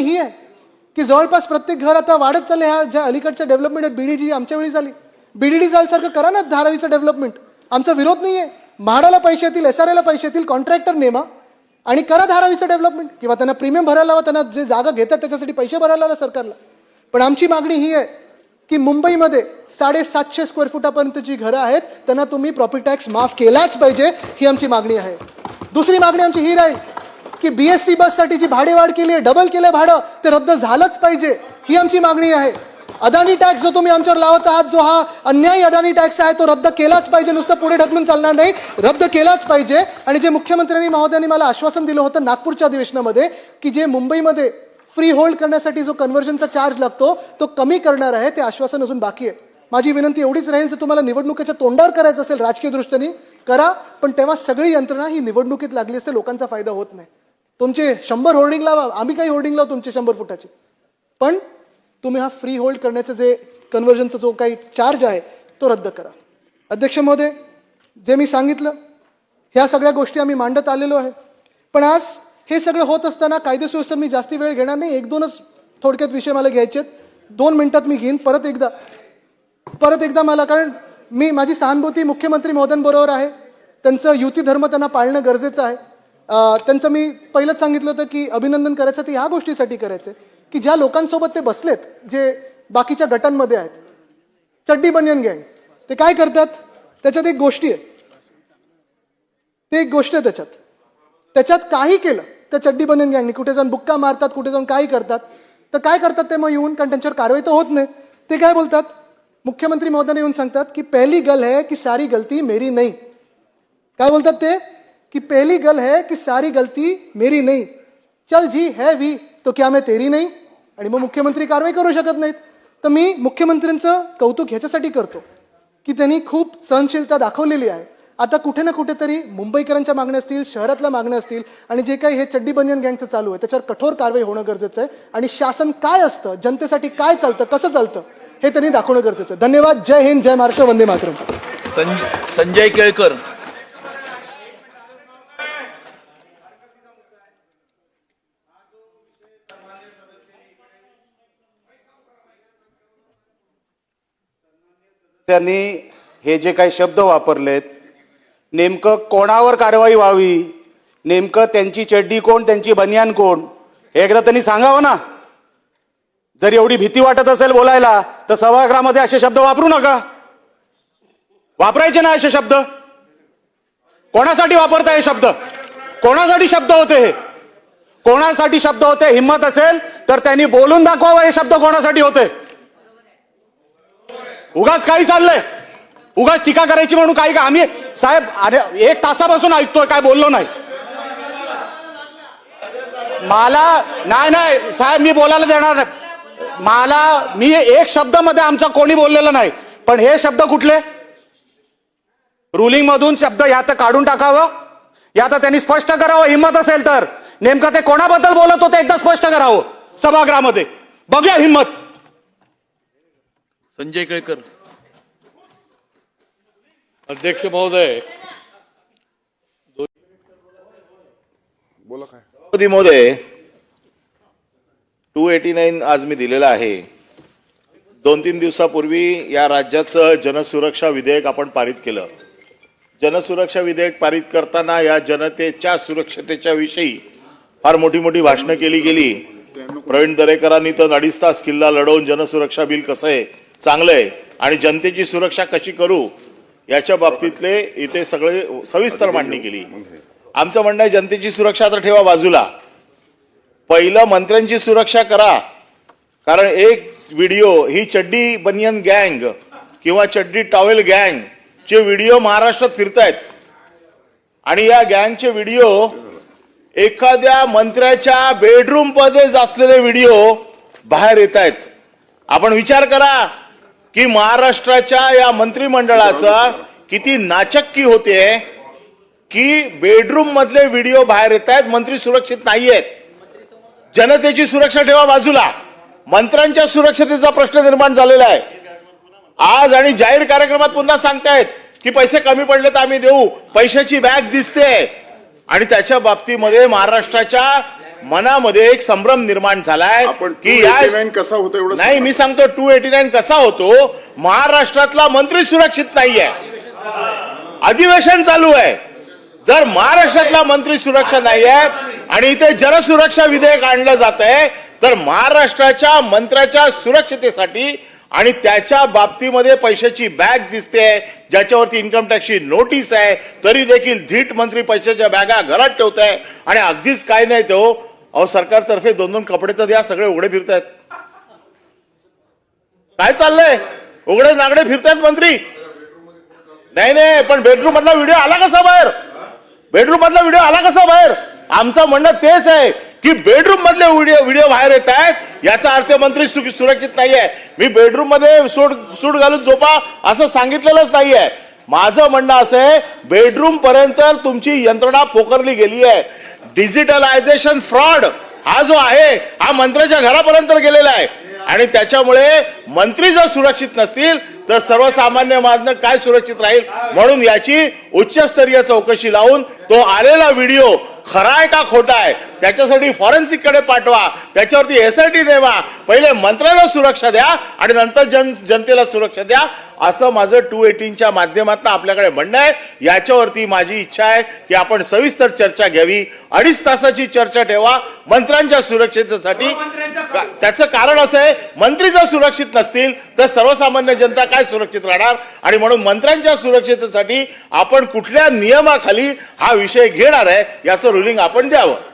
ही आहे. की जवळपास प्रत्येक घर आता वाढत चालले ह्या ज्या अलीकडच्या डेव्हलपमेंट आहेत बीडीडी आमच्या वेळी झाली. बीडीडी झाल्यासारखं करा ना धारावीचं डेव्हलपमेंट आमचा विरोध नाही आहे. म्हाडाला पैसे येतील एस आर एला पैसे येतील कॉन्ट्रॅक्टर नेमा आणि करा धारावीचं डेव्हलपमेंट किंवा त्यांना प्रीमियम भरायला हवा त्यांना जे जागा घेतात त्याच्यासाठी पैसे भरायला हवा सरकारला. पण आमची मागणी ही आहे की मुंबईमध्ये साडेसातशे स्क्वेअर फुटापर्यंतची घरं आहेत. त्यांना तुम्ही प्रॉपर्टी टॅक्स माफ केलाच पाहिजे ही आमची मागणी आहे. दुसरी मागणी आमची ही राहील की बीएसटी बससाठी जी भाडेवाढ केली आहे डबल केलं भाडं ते रद्द झालंच पाहिजे. ही आमची मागणी आहे. अदानी टॅक्स जो तुम्ही आमच्यावर लावत आहात जो हा अन्यायी अदानी टॅक्स आहे तो रद्द केलाच पाहिजे. नुसतं पुढे ढकलून चालणार नाही. रद्द केलाच पाहिजे. आणि जे मुख्यमंत्र्यांनी महोदयांनी मला आश्वासन दिलं होतं नागपूरच्या अधिवेशनामध्ये की जे मुंबईमध्ये फ्री होल्ड करण्यासाठी जो कन्व्हर्जनचा चार्ज लागतो तो कमी करणार आहे ते आश्वासन अजून बाकी आहे. माझी विनंती एवढीच राहील जर तुम्हाला निवडणुकीच्या तोंडावर करायचं असेल राजकीय दृष्टीने करा. पण तेव्हा सगळी यंत्रणा ही निवडणुकीत लागली असते लोकांचा फायदा होत नाही. तुमचे शंभर होर्डिंग लावा आम्ही काही होर्डिंग लावू तुमचे शंभर फुटाचे. पण तुम्ही हा फ्री होल्ड करण्याचं जे कन्व्हर्जनचा जो काही चार्ज आहे तो रद्द करा. अध्यक्ष महोदय जे मी सांगितलं ह्या सगळ्या गोष्टी आम्ही मांडत आलेलो आहे. पण आज हे सगळं होत असताना कायदेसुव्यवस्था मी जास्ती वेळ घेणार नाही. एक दोनच थोडक्यात विषय मला घ्यायचे आहेत. दोन मिनिटात मी घेईन. परत एकदा परत एकदा मला कारण मी माझी सहानुभूती मुख्यमंत्री महोदयांबरोबर आहे. त्यांचं युती धर्म त्यांना पाळणं गरजेचं आहे. त्यांचं मी पहिलंच सांगितलं होतं की अभिनंदन करायचं ते ह्या गोष्टीसाठी करायचं की ज्या लोकांसोबत ते बसलेत जे बाकीच्या गटांमध्ये आहेत चड्डी बनियन गँग ते काय करतात? त्याच्यात एक गोष्टी आहे ते एक गोष्ट आहे त्याच्यात. त्याच्यात काही केलं त्या चड्डी बनियन गँगनी. कुठे जाऊन बुक्का मारतात कुठे जाऊन काही करतात. तर काय करतात ते मग येऊन कारण त्यांच्यावर कारवाई तर होत नाही. ते काय बोलतात? मुख्यमंत्री महोदयाने येऊन सांगतात की पहिली गल है की सारी गलती मेरी नाही. काय बोलतात ते? की पहली गल है की सारी गलती मेरी नहीं। चल जी है वी तो क्या मैं तेरी नाही? आणि मग मुख्यमंत्री कारवाई करू शकत नाहीत। तर मी मुख्यमंत्र्यांचं कौतुक ह्याच्यासाठी करतो की त्यांनी खूप सहनशीलता दाखवलेली आहे. आता कुठे ना कुठेतरी मुंबईकरांच्या मागण्या असतील शहरातल्या मागण्या असतील आणि जे काही हे चड्डी बनियन गँगचं चालू आहे त्याच्यावर कठोर कारवाई होणं गरजेचं आहे. आणि शासन काय असतं जनतेसाठी काय चालतं कसं चालतं हे त्यांनी दाखवणं गरजेचं आहे. धन्यवाद. जय हिंद जय महाराष्ट्र वंदे मातरम. संजय केळकर. त्यांनी हे जे काही शब्द वापरलेत नेमकं कोणावर कारवाई व्हावी? नेमकं त्यांची चड्डी कोण त्यांची बनियान कोण? हे एकदा त्यांनी सांगावं ना? जर एवढी भीती वाटत असेल बोलायला तर सभागृहामध्ये असे शब्द वापरू नका. वापरायचे ना असे शब्द? कोणासाठी वापरताय हे शब्द? कोणासाठी शब्द होते हे? कोणासाठी शब्द होते? हिंमत असेल तर त्यांनी बोलून दाखवावं हे शब्द कोणासाठी होते? उगाच काही चाललंय. उगाच टीका करायची म्हणून काही का आम्ही साहेब अरे एक तासापासून ऐकतोय काय बोललो नाही. मला नाही नाही साहेब मी बोलायला देणार नाही. मला मी एक शब्दमध्ये आमचा कोणी बोललेलं नाही. पण हे शब्द कुठले? रुलिंग मधून शब्द या तर काढून टाकावं. या तर त्यांनी स्पष्ट करावं. हिंमत असेल तर. नेमकं ते कोणाबद्दल बोलत होते एकदा स्पष्ट करावं. सभागृहामध्ये. बघूया हिंमत. संजय केळकर. अध्यक्ष महोदय. मोदी महोदय टू एटी नाईन आज मी दिलेलं आहे. दोन तीन दिवसापूर्वी या राज्याचं जनसुरक्षा विधेयक आपण पारित केलं. जनसुरक्षा विधेयक पारित करताना या जनतेच्या सुरक्षतेच्या विषयी फार मोठी मोठी भाषणं केली गेली. प्रवीण दरेकरांनी तर अडीच तास किल्ला लढवून जनसुरक्षा बिल कसं आहे चांगलं आहे. आणि जनतेची सुरक्षा कशी करू याच्या बाबतीतले इथे सगळे सविस्तर मांडणी केली. आमचं म्हणणं आहे जनतेची सुरक्षा तर ठेवा बाजूला. पहिलं मंत्र्यांची सुरक्षा करा. कारण एक व्हिडिओ ही चड्डी बनियन गँग किंवा चड्डी टॉवेल गँग चे व्हिडिओ महाराष्ट्रात फिरतायत. आणि या गँगचे व्हिडिओ एखाद्या मंत्र्याच्या बेडरूममध्ये असलेले व्हिडिओ बाहेर येत आहेत आपण विचार करा. की महाराष्ट्राच्या या मंत्रिमंडळाचा किती नाचक्की होते की बेडरूम मधले व्हिडिओ बाहेर येत आहेत मंत्री सुरक्षित नाही आहेत जनतेची सुरक्षा ठेवा बाजूला. मंत्र्यांच्या सुरक्षतेचा प्रश्न निर्माण झालेला आहे. आज आणि जाहीर कार्यक्रमात पुन्हा सांगतायत की पैसे कमी पडले तर आम्ही देऊ पैशाची बॅग दिसते. आणि त्याच्या बाबतीमध्ये महाराष्ट्राच्या मनामध्ये एक संभ्रम निर्माण झालाय की या कसा होतो एवढं नाही मी सांगतो टू एटी नाईन कसा होतो? महाराष्ट्रातला मंत्री सुरक्षित नाहीये. अधिवेशन चालू आहे. जर महाराष्ट्रातला मंत्री सुरक्षा नाही आहे आणि इथे जनसुरक्षा विधेयक आणलं जात आहे तर महाराष्ट्राच्या मंत्र्याच्या सुरक्षतेसाठी आणि त्याच्या बाबतीमध्ये पैशाची बॅग दिसते ज्याच्यावरती इन्कम टॅक्सची नोटीस आहे तरी देखील धीट मंत्री पैशाच्या बॅगा घरात ठेवत आहे आणि अगदीच काय नाही तो अहो सरकारतर्फे दोन दोन कपडे तर द्या सगळे उघडे फिरतायत. काय चाललंय? उघडे नागडे फिरतायत मंत्री. नाही नाही पण बेडरूम मधला व्हिडिओ आला कसा बाहेर? बेडरूम मधला व्हिडिओ आला कसा बाहेर? आमचं म्हणणं तेच आहे की बेडरूम मधले व्हिडिओ व्हिडिओ बाहेर येत आहेत. याचा अर्थ मंत्री सु- सुरक्षित नाहीये. मी बेडरूममध्ये सूट सूट घालून झोपा असं सांगितलेलंच नाहीये. माझं म्हणणं असं आहे बेडरूम पर्यंत तुमची यंत्रणा पोकरली गेली आहे. डिजिटलायझेशन फ्रॉड हा जो आहे हा मंत्र्याच्या घरापर्यंत गेलेला आहे. आणि त्याच्यामुळे मंत्री जर सुरक्षित नसतील तर सर्वसामान्य मानव काय सुरक्षित राहील? म्हणून याची उच्चस्तरीय चौकशी लावून तो आलेला व्हिडिओ खरा आहे का खोटा आहे? त्याच्यासाठी फॉरेन्सिककडे पाठवा त्याच्यावरती एस आय टी नेमा पहिले मंत्र्याला सुरक्षा द्या आणि नंतर जन जनतेला सुरक्षा द्या. असं माझं टू एटीनच्या माध्यमातून आपल्याकडे म्हणणं आहे. याच्यावरती माझी इच्छा आहे की आपण सविस्तर चर्चा घ्यावी. अडीच तासाची चर्चा ठेवा. मंत्र्यांच्या सुरक्षितेसाठी का- त्याचं कारण असं आहे मंत्री जर सुरक्षित नसतील तर सर्वसामान्य जनता काय सुरक्षित राहणार? आणि म्हणून मंत्र्यांच्या सुरक्षितेसाठी आपण कुठल्या नियमाखाली हा विषय घेणार आहे याचं रुलिंग आपण द्यावं.